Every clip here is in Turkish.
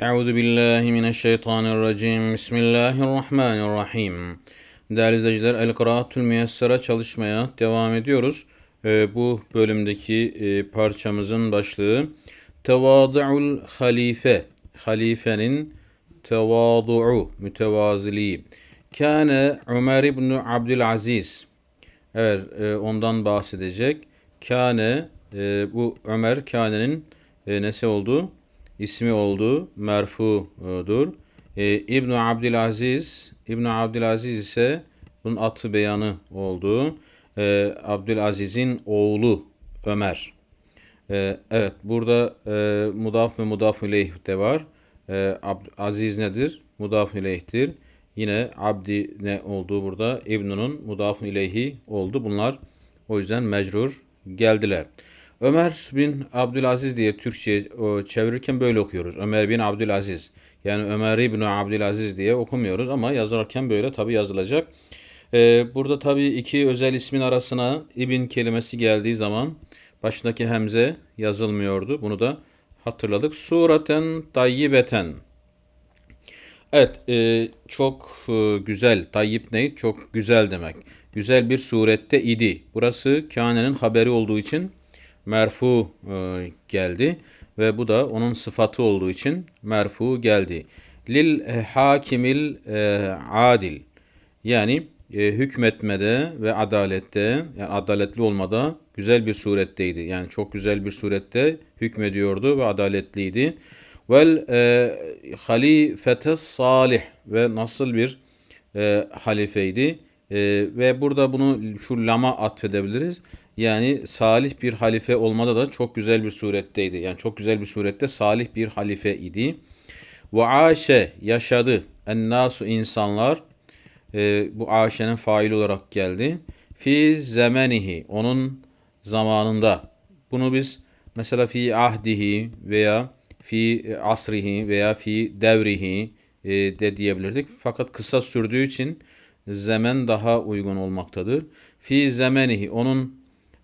Euzu billahi mineşşeytanirracim. Bismillahirrahmanirrahim. Değerli izleyiciler, El Kıraatül Müyessere çalışmaya devam ediyoruz. Ee, bu bölümdeki e, parçamızın başlığı Tevadu'ul Halife. Halifenin tevadu'u, mütevaziliği. Kâne Ömer İbni Abdülaziz. Evet, e, ondan bahsedecek. Kâne, e, bu Ömer Kâne'nin e, nesi oldu? İsmi oldu, merfudur. E, İbn Abdülaziz, İbn Abdülaziz ise bunun atı beyanı oldu. E, Abdülaziz'in oğlu Ömer. E, evet, burada e, mudaf ve mudaf ileyh de var. E, Aziz nedir? Mudaf ileyhtir. Yine abdi ne oldu burada? İbnunun mudaf ileyhi oldu. Bunlar o yüzden mecrur geldiler. Ömer bin Abdülaziz diye Türkçe çevirirken böyle okuyoruz. Ömer bin Abdülaziz. Yani Ömer bin Abdülaziz diye okumuyoruz ama yazarken böyle tabi yazılacak. Ee, burada tabi iki özel ismin arasına ibn kelimesi geldiği zaman başındaki hemze yazılmıyordu. Bunu da hatırladık. Suraten tayyibeten. Evet, e, çok e, güzel. Tayyip ne? Çok güzel demek. Güzel bir surette idi. Burası kânenin haberi olduğu için merfu e, geldi ve bu da onun sıfatı olduğu için merfu geldi. Lil hakimil e, adil yani e, hükmetmede ve adalette yani adaletli olmada güzel bir suretteydi. Yani çok güzel bir surette hükmediyordu ve adaletliydi. Vel e, halifete salih ve nasıl bir e, halifeydi. E, ve burada bunu şu lama atfedebiliriz. Yani salih bir halife olmada da çok güzel bir suretteydi. Yani çok güzel bir surette salih bir halife idi. Ve aşe yaşadı. Ennasu insanlar e, bu aşenin fail olarak geldi. Fi zemenihi onun zamanında. Bunu biz mesela fi ahdihi veya fi asrihi veya fi devrihi e, de diyebilirdik. Fakat kısa sürdüğü için zemen daha uygun olmaktadır. Fi zemenihi onun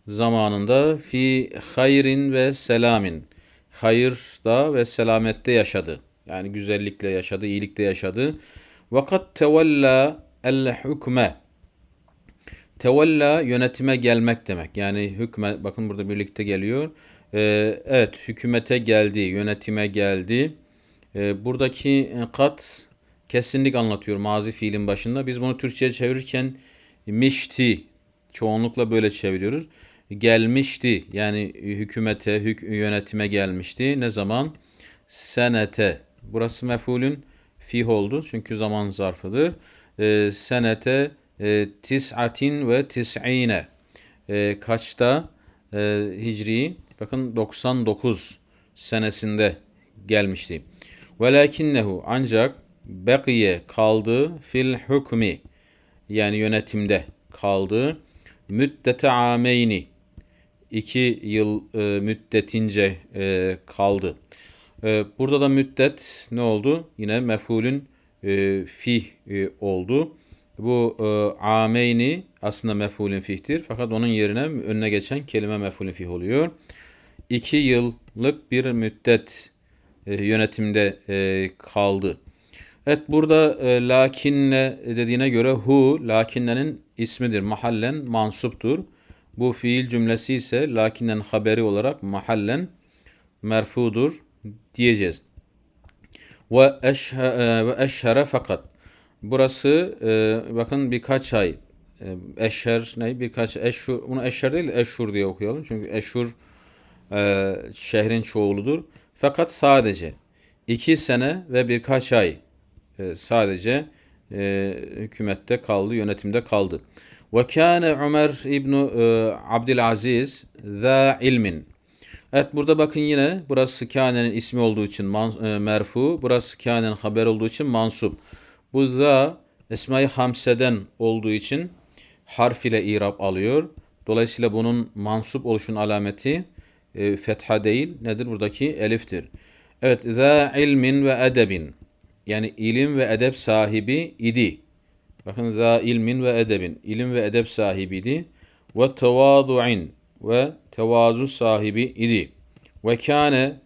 zamanında fi hayrin ve selamin hayırda ve selamette yaşadı. Yani güzellikle yaşadı, iyilikle yaşadı. Vakat tevella el hükme Tevella yönetime gelmek demek. Yani hükme bakın burada birlikte geliyor. Ee, evet hükümete geldi, yönetime geldi. Ee, buradaki kat kesinlik anlatıyor mazi fiilin başında. Biz bunu Türkçe'ye çevirirken mişti çoğunlukla böyle çeviriyoruz gelmişti. Yani hükümete, hük yönetime gelmişti. Ne zaman? Senete. Burası mefulün fih oldu. Çünkü zaman zarfıdır. E, senete e, tis'atin ve tis'ine. E, kaçta? E, hicri. Bakın 99 senesinde gelmişti. Velakinnehu ancak bekiye kaldı fil hükmi yani yönetimde kaldı. Müddete ameyni iki yıl e, müddetince e, kaldı. E, burada da müddet ne oldu? Yine mefulün e, fih e, oldu. Bu e, ameyni aslında mefulün fihtir. Fakat onun yerine önüne geçen kelime mefulün fih oluyor. İki yıllık bir müddet e, yönetimde e, kaldı. Evet burada e, lakinne dediğine göre hu lakinnenin ismidir. Mahallen mansuptur. Bu fiil cümlesi ise lakinnen haberi olarak mahallen merfudur diyeceğiz. Ve eşhere fakat. Burası e, bakın birkaç ay e, eşher ne birkaç eşhur bunu eşher değil eşhur diye okuyalım. Çünkü eşhur e, şehrin çoğuludur. Fakat sadece iki sene ve birkaç ay e, sadece e, hükümette kaldı, yönetimde kaldı. Ve kâne Ömer İbnu e, Abdülaziz zâ ilmin. Evet burada bakın yine burası kânenin ismi olduğu için man, e, merfu, burası kânenin haber olduğu için mansup. Bu da Esma-i Hamse'den olduğu için harf ile irab alıyor. Dolayısıyla bunun mansup oluşun alameti e, fetha değil. Nedir buradaki? Eliftir. Evet. Zâ ilmin ve edebin. Yani ilim ve edep sahibi idi. Bakın za ilmin ve edebin. İlim ve edep sahibiydi. Ve tevadu'in ve tevazu sahibi idi. Ve kâne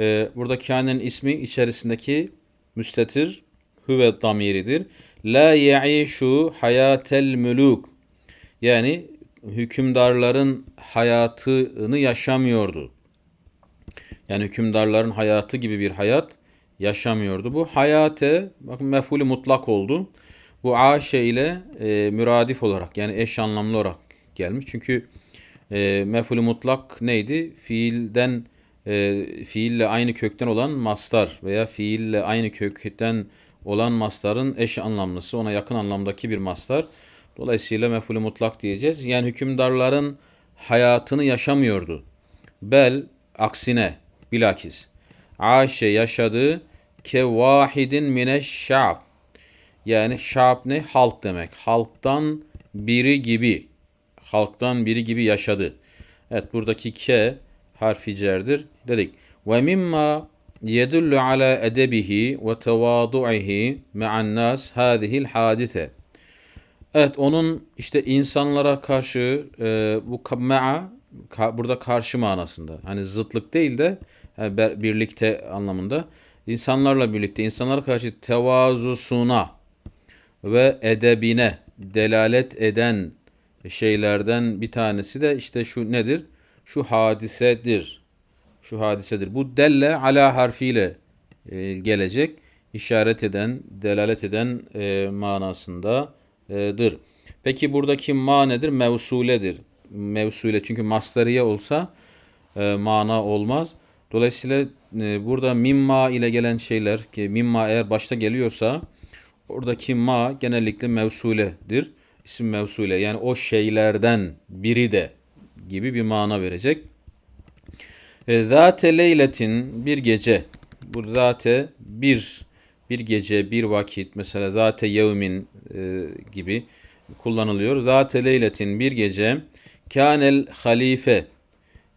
e, burada kânenin ismi içerisindeki müstetir hüve damiridir. La ya'işu hayatel müluk. Yani hükümdarların hayatını yaşamıyordu. Yani hükümdarların hayatı gibi bir hayat yaşamıyordu. Bu hayate bakın mef'ulü mutlak oldu. Bu aşe ile e, müradif olarak yani eş anlamlı olarak gelmiş. Çünkü e, mef'ulü mutlak neydi? Fiilden e, fiille aynı kökten olan mastar veya fiille aynı kökten olan mastarın eş anlamlısı ona yakın anlamdaki bir mastar. Dolayısıyla mef'ulü mutlak diyeceğiz. Yani hükümdarların hayatını yaşamıyordu. Bel aksine bilakis aşe yaşadı ke vahidin mine şa'b. Yani şa'b ne? Halk demek. Halktan biri gibi. Halktan biri gibi yaşadı. Evet buradaki ke harfi cerdir dedik. Ve mimma yedullu ala edebihi ve tevadu'ihi me'an nas hadihil hadise. Evet onun işte insanlara karşı e, bu me'a ka, burada karşı manasında. Hani zıtlık değil de yani birlikte anlamında. İnsanlarla birlikte insanlara karşı tevazusuna ve edebine delalet eden şeylerden bir tanesi de işte şu nedir? Şu hadisedir. Şu hadisedir. Bu delle ala harfiyle e, gelecek. işaret eden, delalet eden e, manasındadır. Peki buradaki ma nedir? Mevsuledir. Mevsule çünkü masteriye olsa e, mana olmaz. Dolayısıyla e, burada mimma ile gelen şeyler ki mimma eğer başta geliyorsa oradaki ma genellikle mevsuledir. İsim mevsule yani o şeylerden biri de gibi bir mana verecek. E, zate leyletin bir gece. Bu zate bir bir gece, bir vakit mesela zate yevmin e, gibi kullanılıyor. Zate leyletin bir gece kânel halife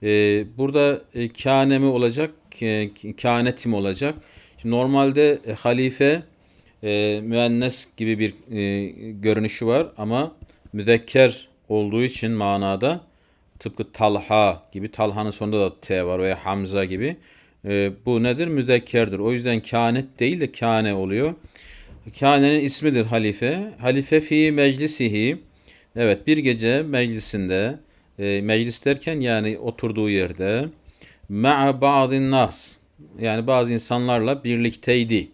e, burada e, kâne mi olacak, e, kânetim olacak. Şimdi normalde e, halife e, müennes gibi bir e, görünüşü var ama müzekker olduğu için manada tıpkı Talha gibi Talha'nın sonunda da T var veya Hamza gibi e, bu nedir? Müzekkerdir. O yüzden kânet değil de kâne oluyor. Kâne'nin ismidir halife. Halife fi meclisihi evet bir gece meclisinde e, meclis derken yani oturduğu yerde ma'a ba'din nas yani bazı insanlarla birlikteydi.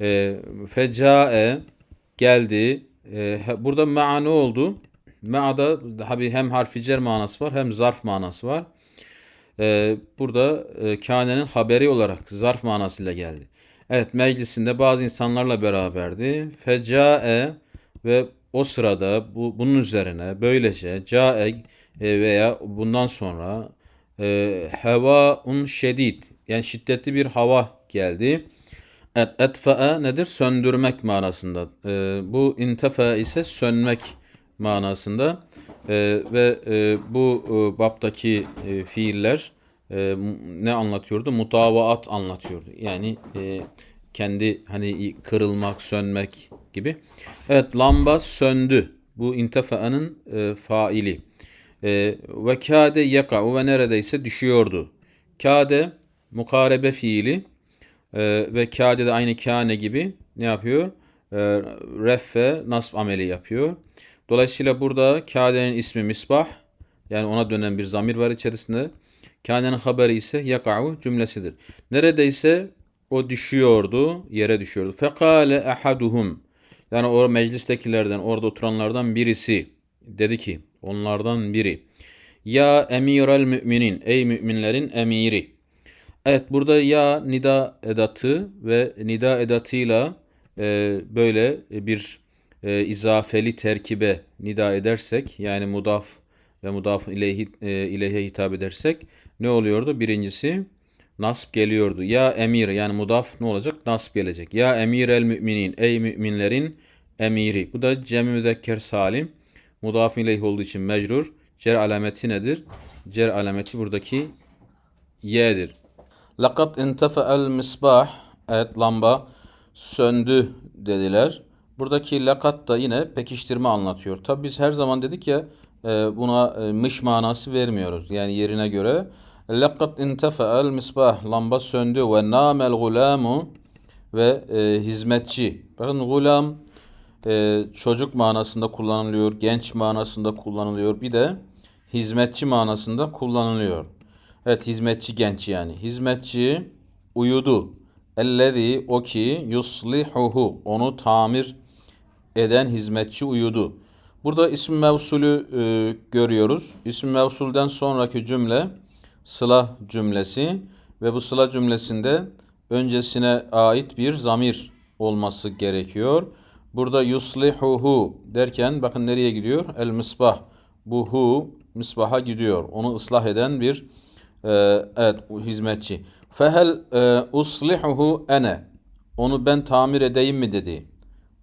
E, fecae geldi. E, burada ma'a ne oldu? Ma'da tabi hem harfi cer manası var hem zarf manası var. E, burada e, kânenin haberi olarak zarf manasıyla geldi. Evet meclisinde bazı insanlarla beraberdi. Fecae ve o sırada bu bunun üzerine böylece cae veya bundan sonra e, un şedid yani şiddetli bir hava geldi. Et, etfa'a nedir? Söndürmek manasında. E, bu intefa ise sönmek manasında. E, ve e, bu e, baptaki e, fiiller e, ne anlatıyordu? Mutavaat anlatıyordu. Yani e, kendi hani kırılmak, sönmek gibi. Evet lamba söndü. Bu intefa'nın e, faili. E, ve kâde yaka ve neredeyse düşüyordu. Kâde mukarebe fiili e, ve kâde de aynı kâne gibi ne yapıyor? E, reffe nasb ameli yapıyor. Dolayısıyla burada kâdenin ismi misbah yani ona dönen bir zamir var içerisinde. Kânenin haberi ise yaka'u cümlesidir. Neredeyse o düşüyordu, yere düşüyordu. Fekale ahaduhum yani o meclistekilerden, orada oturanlardan birisi dedi ki Onlardan biri. Ya emiral müminin. Ey müminlerin emiri. Evet burada ya nida edatı ve nida edatıyla e, böyle bir e, izafeli terkibe nida edersek yani mudaf ve mudaf ileyhi, e, ileyhe hitap edersek ne oluyordu? Birincisi nasb geliyordu. Ya emir yani mudaf ne olacak? Nasb gelecek. Ya emir el müminin. Ey müminlerin emiri. Bu da cem müzekker salim. Mudafin ileyh olduğu için mecrur. Cer alameti nedir? Cer alameti buradaki y'dir. Laqad intefa'el misbah. Evet lamba söndü dediler. Buradaki lakat da yine pekiştirme anlatıyor. Tabi biz her zaman dedik ya e, buna e, mış manası vermiyoruz. Yani yerine göre Lekad intefa'el misbah. Lamba söndü. Ve namel gulamu. Ve e, hizmetçi. Bakın gulam e, çocuk manasında kullanılıyor. Genç manasında kullanılıyor. Bir de hizmetçi manasında kullanılıyor. Evet hizmetçi genç yani. Hizmetçi uyudu. Ellezî o ki yuslihuhu onu tamir eden hizmetçi uyudu. Burada isim mevsulü e, görüyoruz. İsim mevsulden sonraki cümle sıla cümlesi ve bu sıla cümlesinde öncesine ait bir zamir olması gerekiyor. Burada yuslihuhu derken bakın nereye gidiyor? El misbah. Bu hu misbaha gidiyor. Onu ıslah eden bir e, evet hizmetçi. Fehel e, uslihuhu ene. Onu ben tamir edeyim mi dedi.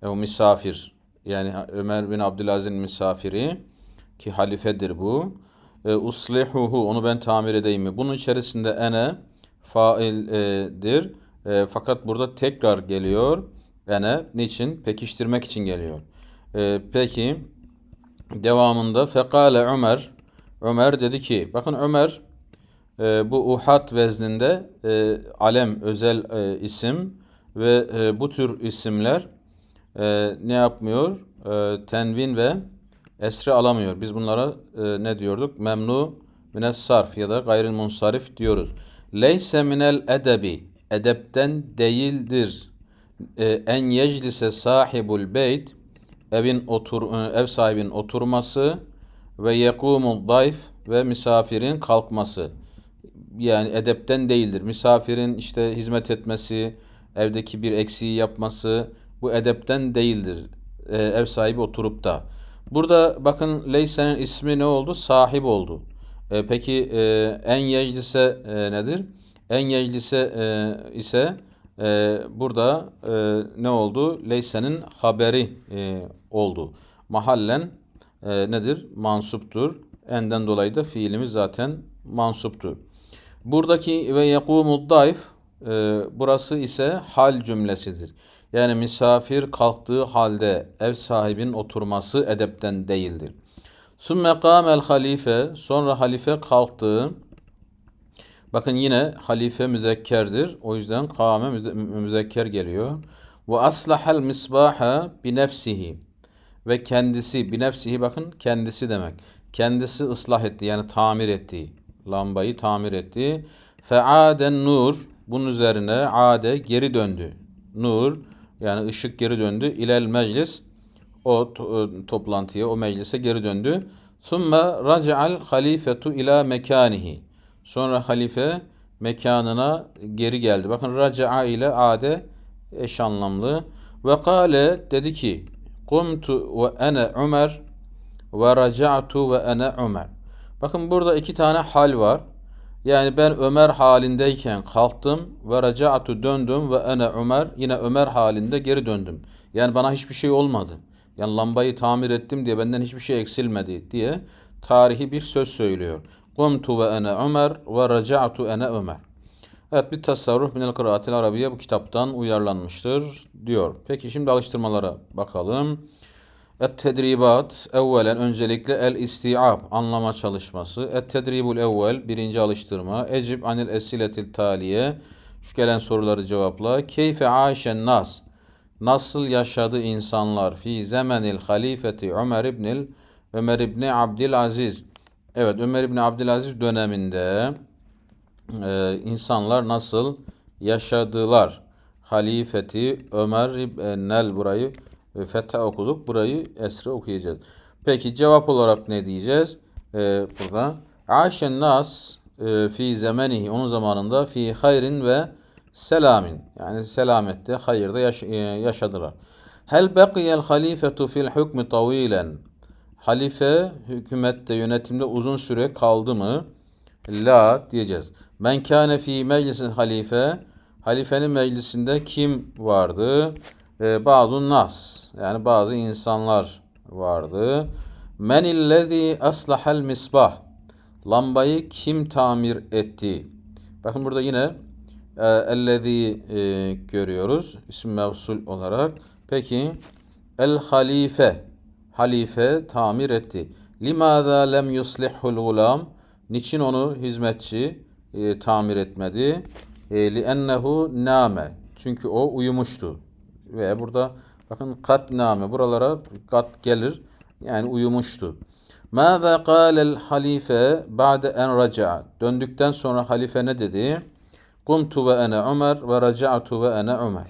E, o misafir. Yani Ömer bin Abdülaziz'in misafiri ki halifedir bu. E, uslihuhu onu ben tamir edeyim mi? Bunun içerisinde ene faildir. E, fakat burada tekrar geliyor. Ene niçin? Pekiştirmek için geliyor. E, peki devamında fekale Ömer Ömer dedi ki bakın Ömer e, bu uhat vezninde e, alem özel e, isim ve e, bu tür isimler e, ne yapmıyor? E, tenvin ve esre alamıyor. Biz bunlara e, ne diyorduk? Memnu mines sarf ya da gayril munsarif diyoruz. Leyse minel edebi edepten değildir. E, en yeclise sahibul beyt evin otur e, ev sahibinin oturması ve yekumul dayf ve misafirin kalkması. Yani edepten değildir. Misafirin işte hizmet etmesi, evdeki bir eksiği yapması bu edepten değildir. E, ev sahibi oturup da. Burada bakın Leysen'in ismi ne oldu? Sahip oldu. E, peki e, en yeclise e, nedir? En yeclise e, ise e, burada e, ne oldu? Leysen'in haberi e, oldu. Mahallen e, nedir? Mansuptur. Enden dolayı da fiilimiz zaten mansuptur. Buradaki ve yekumud daif e, burası ise hal cümlesidir. Yani misafir kalktığı halde ev sahibinin oturması edepten değildir. Sümme kâmel halife sonra halife kalktı. Bakın yine halife müzekkerdir. O yüzden kâme müze- müzekker geliyor. Ve aslahal misbaha bi nefsihi ve kendisi bi nefsihi bakın kendisi demek. Kendisi ıslah etti yani tamir etti. Lambayı tamir etti. Feaden nur bunun üzerine ade geri döndü. Nur yani ışık geri döndü. İlel meclis o to- toplantıya o meclise geri döndü. Thumma raca'al halifetu ila mekanihi. Sonra halife mekanına geri geldi. Bakın raca'a ile ade eş anlamlı. Ve kale dedi ki Kumtu ve ene Ömer ve raca'tu ve ene Ömer. Bakın burada iki tane hal var. Yani ben Ömer halindeyken kalktım ve raca'tu döndüm ve ene Ömer yine Ömer halinde geri döndüm. Yani bana hiçbir şey olmadı. Yani lambayı tamir ettim diye benden hiçbir şey eksilmedi diye tarihi bir söz söylüyor. Kumtu ve ene Ömer ve raca'tu ene Ömer. Evet bir tasarruf minel kıraatil arabiye bu kitaptan uyarlanmıştır diyor. Peki şimdi alıştırmalara bakalım. Et tedribat evvelen öncelikle el istiab anlama çalışması. Et tedribul evvel birinci alıştırma. Ecib anil esiletil taliye şu gelen soruları cevapla. Keyfe aişen nas nasıl yaşadı insanlar fi zemenil halifeti Ömer ibnil Ömer ibni Abdülaziz. Evet Ömer ibni Abdülaziz döneminde e, insanlar nasıl yaşadılar? Halifeti Ömer ibnel burayı e, fetha okuduk. Burayı esre okuyacağız. Peki cevap olarak ne diyeceğiz? E, burada Aşen nas e, fi zemenihi onun zamanında fi hayrin ve selamin yani selamette hayırda yaş- e, yaşadılar. Hel bekiyel halifetu fil hukmi tavilen Halife hükümette yönetimde uzun süre kaldı mı? La diyeceğiz. Men kâne fî meclisin halife. Halifenin meclisinde kim vardı? Ee, bazı nas. Yani bazı insanlar vardı. Men illezî aslahal misbah. Lambayı kim tamir etti? Bakın burada yine e, ellezî e, görüyoruz. İsim mevsul olarak. Peki el halife halife tamir etti. Limaza lem yuslihul gulam niçin onu hizmetçi e, tamir etmedi? E, li ennehu name çünkü o uyumuştu. Ve burada bakın kat name buralara kat gelir. Yani uyumuştu. Mâzâ kâlel halife ba'de en raca'a. Döndükten sonra halife ne dedi? Kumtu ve ene Ömer ve raca'tu ve ene Ömer.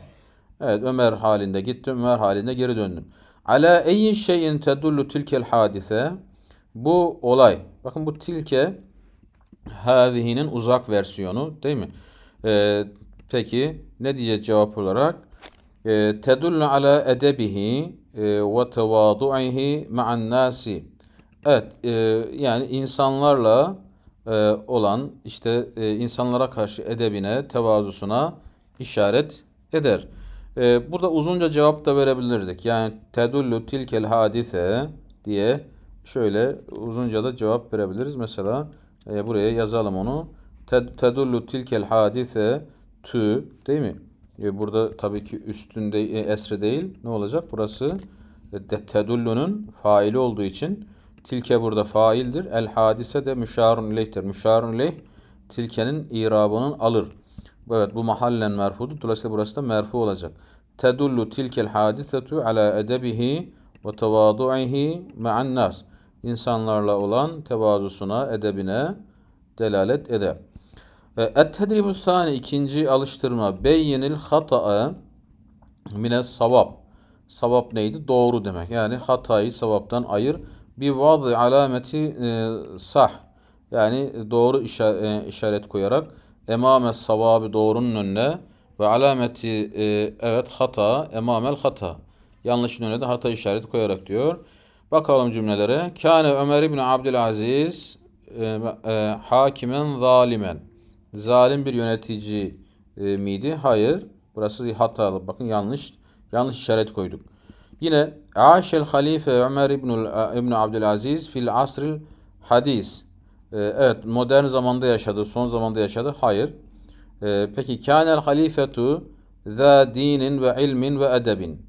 Evet Ömer halinde gittim, Ömer halinde geri döndüm. Ala eyyi şeyin tedullu tilkel hadise. Bu olay. Bakın bu tilke Hâzihinin uzak versiyonu değil mi? Ee, peki ne diyeceğiz cevap olarak? Ee, tedullu ala edebihi e, ve tevadu'ihi ma'an nasi. Evet e, yani insanlarla e, olan işte e, insanlara karşı edebine, tevazusuna işaret eder. E, burada uzunca cevap da verebilirdik. Yani tedullu tilkel hadise diye şöyle uzunca da cevap verebiliriz. Mesela e, buraya yazalım onu. Ted- Tedullu tilkel hadise tü değil mi? E, burada tabii ki üstünde e, esre değil. Ne olacak? Burası e, tedullunun faili olduğu için tilke burada faildir. El hadise de müşarun ileyhtir. Müşarun ileyh tilkenin irabının alır. Evet bu mahallen merfudur. Dolayısıyla burası da merfu olacak. Tedullu tilkel hadisetu ala edebihi ve tevadu'ihi ma'an nas. İnsanlarla olan tevazusuna, edebine delalet eder. Et-tedribu sani ikinci alıştırma. Beyyinil hata'a mine savab. Savab neydi? Doğru demek. Yani hatayı savaptan ayır. Bir vadı alameti e, sah. Yani doğru e, işaret koyarak emame savabı doğrunun önüne ve alameti e, evet hata emamel hata. Yanlışın önüne de hata işareti koyarak diyor. Bakalım cümlelere. Kâne Ömer İbni Abdülaziz e, e, hakimen zalimen. Zalim bir yönetici e, miydi? Hayır. Burası hatalı. Bakın yanlış yanlış işaret koyduk. Yine Aşel Halife Ömer İbnül İbn Abdülaziz fil asril hadis. E, evet modern zamanda yaşadı, son zamanda yaşadı. Hayır. E, peki kânel halifetu za dinin ve ilmin ve edebin.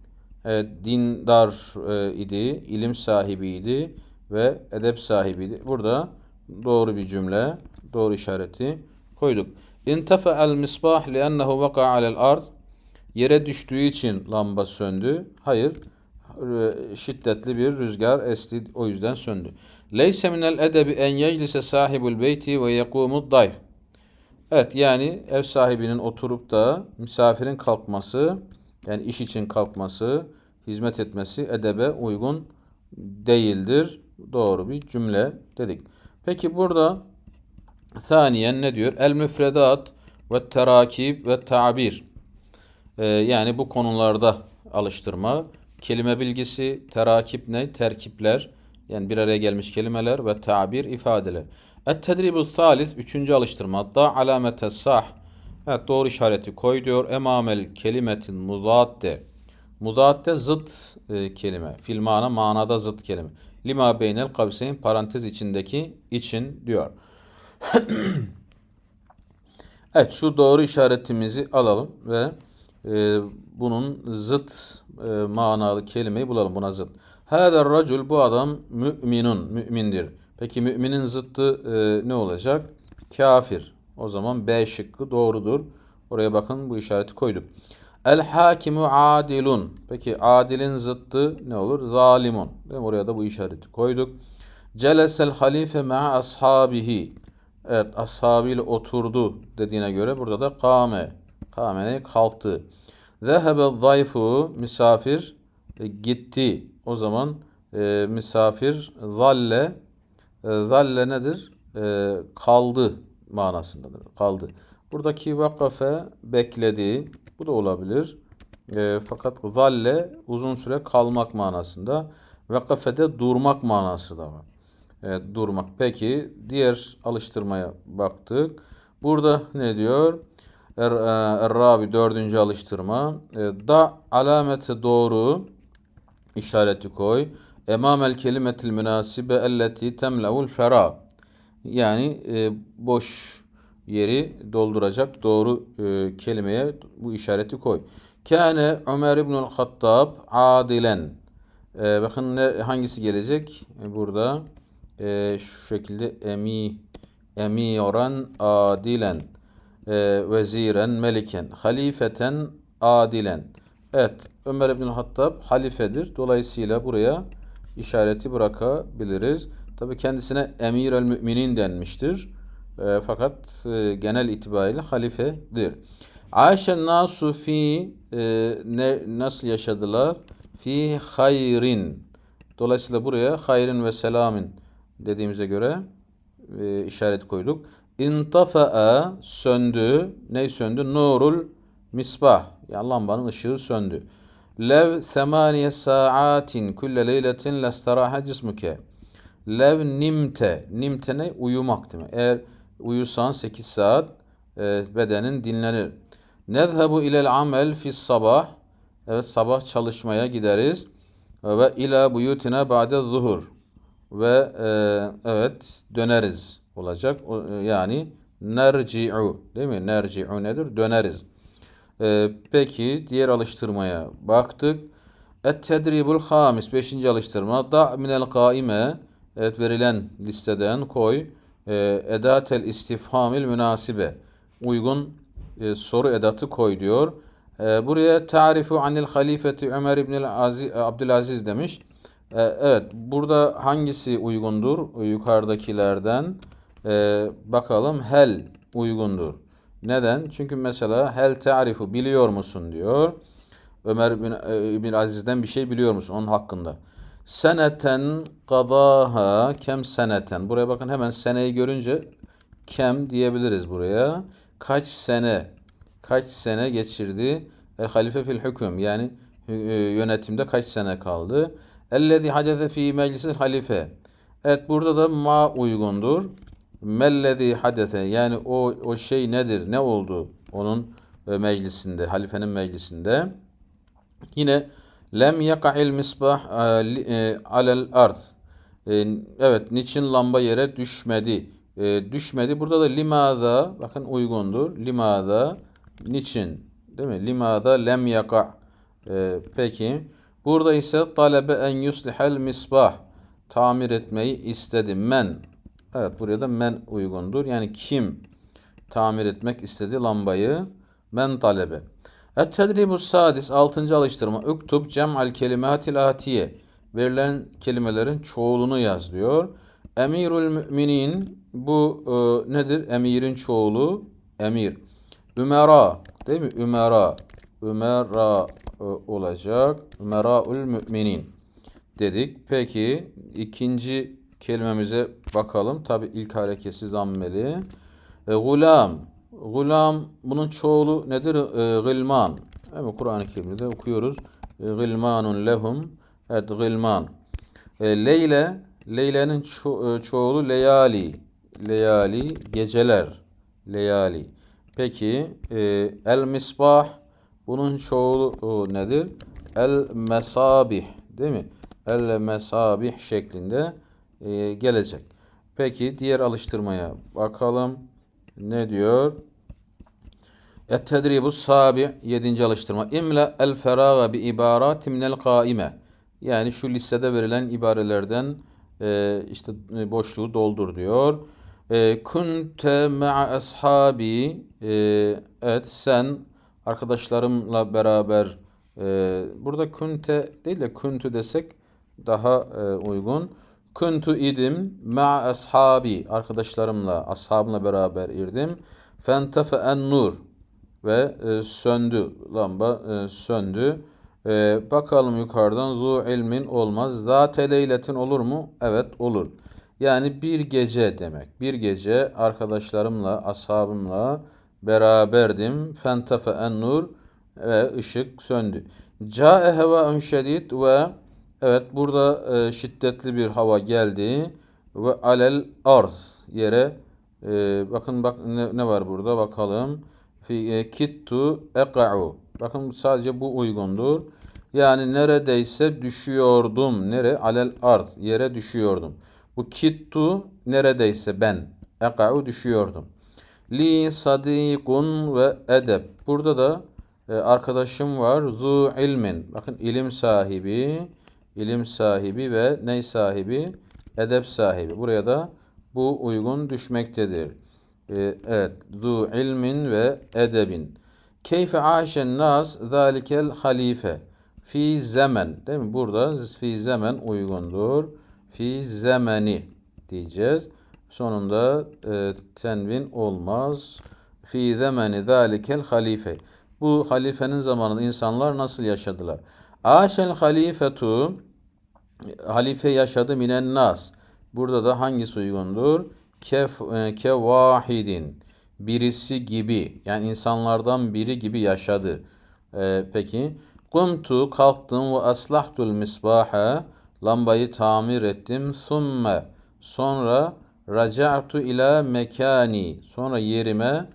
Evet, dindar e, idi, ilim sahibiydi ve edep sahibiydi. Burada doğru bir cümle, doğru işareti koyduk. İntefa'el misbah li'ennehu vaka alel ard. Yere düştüğü için lamba söndü. Hayır, şiddetli bir rüzgar esti, o yüzden söndü. Leyse minel edebi en yeclise sahibul beyti ve yekumud dayf. Evet yani ev sahibinin oturup da misafirin kalkması yani iş için kalkması, hizmet etmesi edebe uygun değildir. Doğru bir cümle dedik. Peki burada saniyen ne diyor? El müfredat ve terakib ve tabir. Ee, yani bu konularda alıştırma. Kelime bilgisi, terakip ne? Terkipler. Yani bir araya gelmiş kelimeler ve tabir ifadeler. Et-tedribu salis. Üçüncü alıştırma. Da alamete sah. Evet doğru işareti koy diyor. Emamel kelimetin muzatte. Muzatte zıt e, kelime. Fil mana manada zıt kelime. Lima beynel kavseyn parantez içindeki için diyor. evet şu doğru işaretimizi alalım ve e, bunun zıt e, manalı kelimeyi bulalım buna zıt. Hâder racul bu adam müminun, mümindir. Peki müminin zıttı e, ne olacak? Kafir. O zaman B şıkkı doğrudur. Oraya bakın bu işareti koyduk. El hakimu adilun. Peki adilin zıttı ne olur? Zalimun. Değil mi? Oraya da bu işareti koyduk. Celesel halife ma'a ashabihi. Evet ashabıyla oturdu dediğine göre burada da kame. Kame kalktı. Zehebe zayfu misafir e, gitti. O zaman e, misafir zalle e, zalle nedir? E, kaldı manasındadır. Kaldı. Buradaki vakafe bekledi. Bu da olabilir. E, fakat zalle uzun süre kalmak manasında. Vakafede durmak manası da var. Evet, durmak. Peki diğer alıştırmaya baktık. Burada ne diyor? Er, e, Er-Rabi dördüncü alıştırma. E, da alameti doğru işareti koy. Emamel kelimetil münasibe elleti temle'ul fera. Yani e, boş yeri dolduracak doğru e, kelimeye bu işareti koy. Kâne Ömer İbnül Hattab adilen. E, bakın ne, hangisi gelecek? E, burada e, şu şekilde emi emiran adilen e, veziren meliken halifeten adilen. Evet Ömer İbn Hattab halifedir. Dolayısıyla buraya işareti bırakabiliriz. Tabi kendisine emir el müminin denmiştir. E, fakat e, genel itibariyle halifedir. Ayşe nasu fi e, ne, nasıl yaşadılar? Fi hayrin. Dolayısıyla buraya hayrin ve selamın dediğimize göre e, işaret koyduk. İntafa'a söndü. Ne söndü? Nurul misbah. Yani lambanın ışığı söndü. Lev semaniye saatin kulle leyletin lestaraha cismuke. Lev nimte. Nimte ne? Uyumak mi? Eğer uyusan 8 saat e, bedenin dinlenir. Nezhebu ilel amel fis sabah. Evet sabah çalışmaya gideriz. Ve ila buyutina ba'de zuhur. Ve e, evet döneriz olacak. E, yani nerci'u değil mi? Nerci'u nedir? Döneriz. E, peki diğer alıştırmaya baktık. Et-tedribul hamis. Beşinci alıştırma. Da minel kaime. Evet verilen listeden koy. E, edatel istifhamil münasibe. Uygun e, soru edatı koy diyor. E, buraya tarifu anil halifeti Ömer İbnül Aziz, Abdülaziz demiş. E, evet burada hangisi uygundur? Yukarıdakilerden e, bakalım hel uygundur. Neden? Çünkü mesela hel tarifu biliyor musun diyor. Ömer bin, e, bin Aziz'den bir şey biliyor musun onun hakkında? Seneten kadaha kem seneten. Buraya bakın hemen seneyi görünce kem diyebiliriz buraya. Kaç sene kaç sene geçirdi? El halife fil hüküm yani e, yönetimde kaç sene kaldı? Ellezî hadese fî meclisil halife. Evet burada da ma uygundur. Mellezî hadese yani o o şey nedir? Ne oldu onun e, meclisinde, halifenin meclisinde? Yine lem yaka'il misbah e, e, alel ard. Evet, niçin lamba yere düşmedi? E, düşmedi. Burada da limada, bakın uygundur. Limada, niçin? Değil mi? Limada lem yaka. E, peki. Burada ise talebe en yuslihel misbah. Tamir etmeyi istedi. Men. Evet, buraya da men uygundur. Yani kim tamir etmek istedi lambayı? Men talebe. Et-tedribu sadis. Altıncı alıştırma. Üktub cem'al kelimatil atiye. Verilen kelimelerin çoğulunu yaz diyor. Emirül müminin bu e, nedir? Emirin çoğulu emir. Ümera değil mi? Ümera. Ümera e, olacak. Ümeraül müminin dedik. Peki ikinci kelimemize bakalım. Tabi ilk harekesi zammeli. E, gulam. Gulam bunun çoğulu nedir? E, gılman. Değil Kur'an-ı Kerim'de okuyoruz. E, gılmanun lehum. Evet gılman. E, Leyle. Leyle'nin ço- e, çoğulu leyali. Leyali geceler. Leyali. Peki e, el misbah bunun çoğulu o, nedir? El mesabih değil mi? El mesabih şeklinde e, gelecek. Peki diğer alıştırmaya bakalım. Ne diyor? Et-tedribu sabi yedinci alıştırma. İmla el feraga bi ibaratin minel kaime. Yani şu listede verilen ibarelerden e, işte e, boşluğu doldur diyor. E, kunte ma'a ashabi e, evet sen arkadaşlarımla beraber burada kunte değil de kuntu desek daha uygun. Kuntu idim ma'a ashabi arkadaşlarımla ashabımla beraber irdim. Fentefe en nur ve e, söndü lamba e, söndü. E, bakalım yukarıdan zu ilmin olmaz. Zate leyletin olur mu? Evet olur. Yani bir gece demek. Bir gece arkadaşlarımla, ashabımla beraberdim. Fentefe en nur ve ışık söndü. Ca'e hevaun şedid ve evet burada e, şiddetli bir hava geldi ve alel arz yere e, bakın bak ne, ne var burada bakalım. Fi e, kittu eqa'u. Bakın sadece bu uygundur. Yani neredeyse düşüyordum. Nere? Alel arz. Yere düşüyordum. Bu kittu neredeyse ben. Eqa'u düşüyordum. Li sadikun ve edeb. Burada da e, arkadaşım var. Zu ilmin. Bakın ilim sahibi, ilim sahibi ve ney sahibi? Edep sahibi. Buraya da Bu uygun düşmektedir. Ee, evet. Zu ilmin ve edebin. Keyfe aşen nas zalikel halife. Fi zemen. Değil mi? Burada fi zemen uygundur. Fi zemeni diyeceğiz. Sonunda e, tenvin olmaz. Fi zemeni zalikel halife. Bu halifenin zamanında insanlar nasıl yaşadılar? Aşel halifetu halife yaşadı minen nas. Burada da hangisi uygundur? Kef, e, kevahidin. Birisi gibi. Yani insanlardan biri gibi yaşadı. E, peki. Kumtu kalktım ve aslahtul misbaha. Lambayı tamir ettim. Thumme. Sonra raca'tu ila mekani. Sonra yerime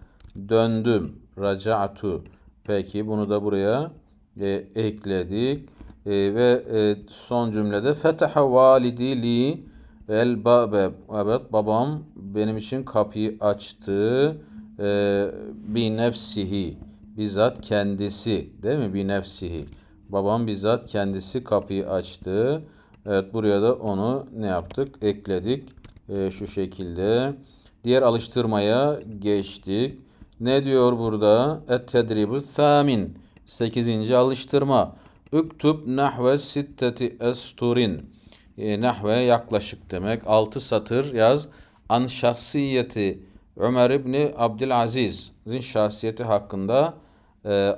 döndüm. Raca'tu. Peki bunu da buraya e, ekledik. E, ve e, son cümlede fetaha validi li el babe. Evet babam benim için kapıyı açtı. E, bi nefsihi. Bizzat kendisi. Değil mi? Bi nefsihi. Babam bizzat kendisi kapıyı açtı. Evet buraya da onu ne yaptık? Ekledik. E, şu şekilde. Diğer alıştırmaya geçtik. Ne diyor burada? Et-tedribu thamin. 8. alıştırma. Üktub nahve sitteti esturin. E, nahve yaklaşık demek. 6 satır yaz. An şahsiyeti Ömer İbni Abdülaziz'in şahsiyeti hakkında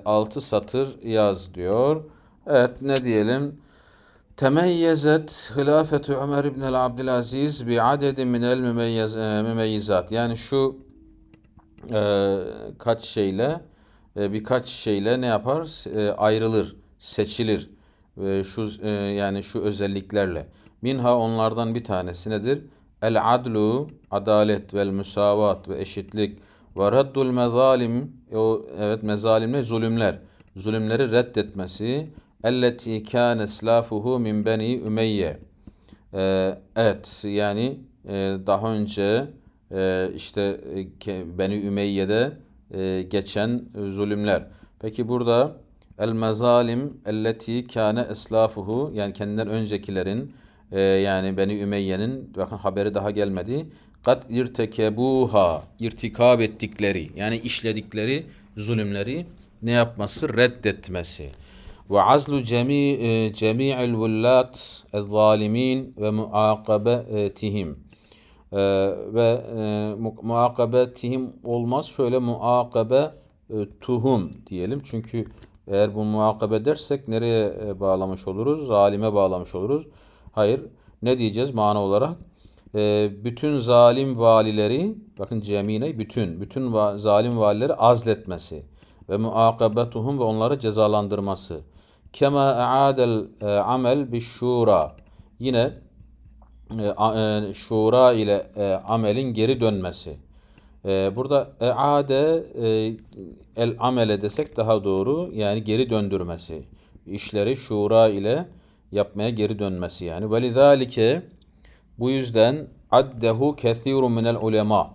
6 satır yaz diyor. Evet ne diyelim? Temeyyezet hilafetu Ömer İbni Abdülaziz bi adedin minel e, mümeyyizat. Yani şu e, kaç şeyle e, birkaç şeyle ne yapar? E, ayrılır, seçilir. E, şu e, yani şu özelliklerle. Minha onlardan bir tanesi nedir? El adlu, adalet vel müsavat ve eşitlik ve reddul mezalim, o evet mezalimle zulümler. Zulümleri reddetmesi. Elleti kâne slafuhu min beni Ümeyye. Ee, evet yani e, daha önce e, işte Beni Ümeyye'de geçen zulümler. Peki burada el mezalim elleti kâne eslafuhu yani kendinden öncekilerin e, yani Beni Ümeyye'nin bakın haberi daha gelmedi. Kat irtekebuha irtikab ettikleri yani işledikleri zulümleri ne yapması? Reddetmesi. Ve azlu cemi cemi'il vullat el-zalimin ve muakabetihim. Ee, ve e, mu- muakabetihim olmaz. Şöyle muakabe e, tuhum diyelim. Çünkü eğer bu muakabe dersek nereye e, bağlamış oluruz? Zalime bağlamış oluruz. Hayır. Ne diyeceğiz mana olarak? E, bütün zalim valileri, bakın cemine bütün, bütün va- zalim valileri azletmesi ve muakabetuhum ve onları cezalandırması. Kema aadel e, amel bi şura. Yine e, e, şura ile e, amelin geri dönmesi. E, burada eade e, el amele desek daha doğru yani geri döndürmesi. İşleri şura ile yapmaya geri dönmesi yani. Velizalike bu yüzden addehu kethirun minel ulema.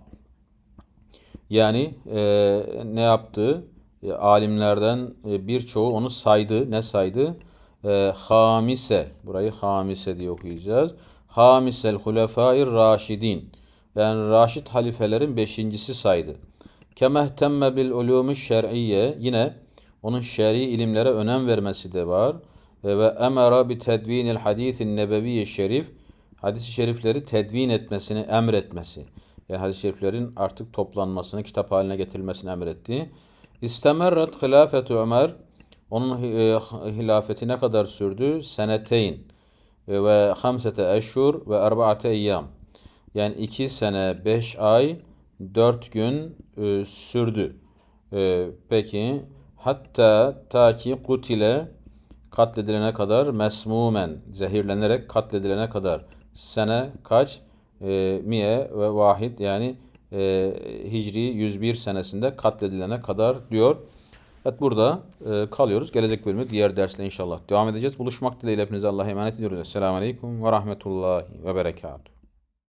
Yani e, ne yaptı? E, alimlerden e, birçoğu onu saydı. Ne saydı? E, hamise. Burayı hamise diye okuyacağız. Hamisel hulefâir raşidin. Yani Raşid halifelerin beşincisi saydı. Kemehtemme bil ulûmü şer'iyye. Yine onun şer'i ilimlere önem vermesi de var. E, ve emera bi tedvinil hadisin nebeviyye şerif. Hadis-i şerifleri tedvin etmesini emretmesi. Yani hadis-i şeriflerin artık toplanmasını, kitap haline getirilmesini emretti. İstemerret hilafetu Ömer. Onun e, hilafeti ne kadar sürdü? Seneteyn e, ve hamsete eşhur ve erbaate eyyam. Yani iki sene, beş ay, dört gün e, sürdü. E, peki hatta ta ki kutile katledilene kadar mesmumen zehirlenerek katledilene kadar sene kaç? E, miye ve vahid yani e, Hicri 101 senesinde katledilene kadar diyor. Evet burada e, kalıyoruz. Gelecek bölümde diğer dersle inşallah devam edeceğiz. Buluşmak dileğiyle hepinize Allah'a emanet ediyoruz. Esselamu Aleyküm ve Rahmetullahi ve Berekatuhu.